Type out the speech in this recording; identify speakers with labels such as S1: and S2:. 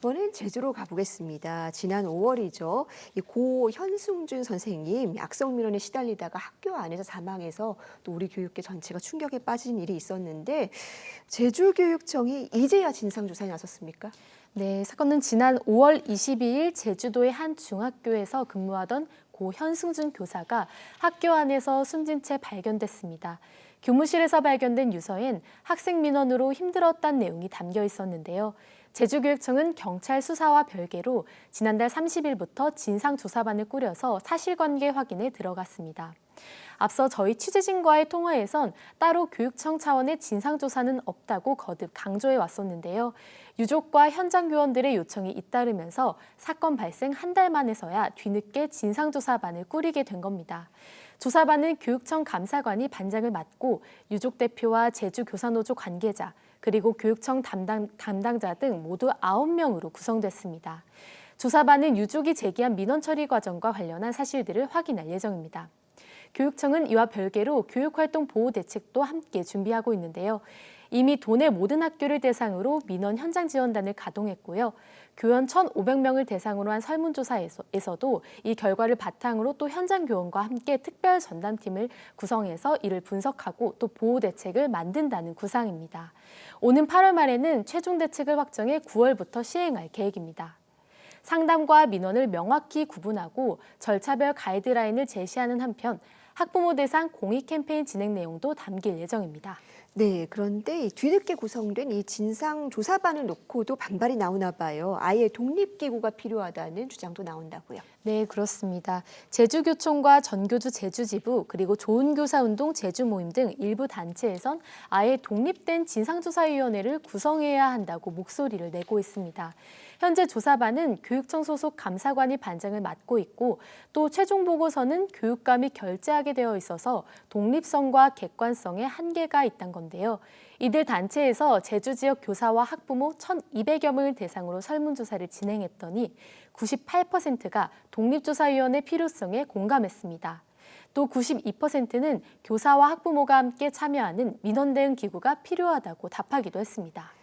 S1: 이번엔 제주로 가보겠습니다. 지난 5월이죠. 이고 현승준 선생님 악성 민원에 시달리다가 학교 안에서 사망해서 또 우리 교육계 전체가 충격에 빠진 일이 있었는데 제주교육청이 이제야 진상조사에 나섰습니까?
S2: 네, 사건은 지난 5월 22일 제주도의 한 중학교에서 근무하던 고 현승준 교사가 학교 안에서 숨진 채 발견됐습니다. 교무실에서 발견된 유서엔 학생 민원으로 힘들었다는 내용이 담겨 있었는데요. 제주교육청은 경찰 수사와 별개로 지난달 30일부터 진상조사반을 꾸려서 사실관계 확인에 들어갔습니다. 앞서 저희 취재진과의 통화에선 따로 교육청 차원의 진상조사는 없다고 거듭 강조해 왔었는데요. 유족과 현장 교원들의 요청이 잇따르면서 사건 발생 한 달 만에서야 뒤늦게 진상조사반을 꾸리게 된 겁니다. 조사반은 교육청 감사관이 반장을 맡고 유족 대표와 제주교사노조 관계자, 그리고 교육청 담당, 담당자 등 모두 9명으로 구성됐습니다. 조사반은 유족이 제기한 민원 처리 과정과 관련한 사실들을 확인할 예정입니다. 교육청은 이와 별개로 교육활동 보호 대책도 함께 준비하고 있는데요. 이미 도내 모든 학교를 대상으로 민원 현장 지원단을 가동했고요. 교원 1,500명을 대상으로 한 설문조사에서도 이 결과를 바탕으로 또 현장 교원과 함께 특별 전담팀을 구성해서 이를 분석하고 또 보호 대책을 만든다는 구상입니다. 오는 8월 말에는 최종 대책을 확정해 9월부터 시행할 계획입니다. 상담과 민원을 명확히 구분하고 절차별 가이드라인을 제시하는 한편 학부모 대상 공익 캠페인 진행 내용도 담길 예정입니다.
S1: 네, 그런데 이 뒤늦게 구성된 이 진상조사반을 놓고도 반발이 나오나 봐요. 아예 독립기구가 필요하다는 주장도 나온다고요.
S2: 네, 그렇습니다. 제주교총과 전교주 제주지부 그리고 좋은교사운동 제주모임 등 일부 단체에선 아예 독립된 진상조사위원회를 구성해야 한다고 목소리를 내고 있습니다. 현재 조사반은 교육청 소속 감사관이 반장을 맡고 있고 또 최종 보고서는 교육감이 결재하게 되어 있어서 독립성과 객관성에 한계가 있단 건데요. 이들 단체에서 제주 지역 교사와 학부모 1,200여 명을 대상으로 설문조사를 진행했더니 98%가 독립조사위원회 필요성에 공감했습니다. 또 92%는 교사와 학부모가 함께 참여하는 민원 대응 기구가 필요하다고 답하기도 했습니다.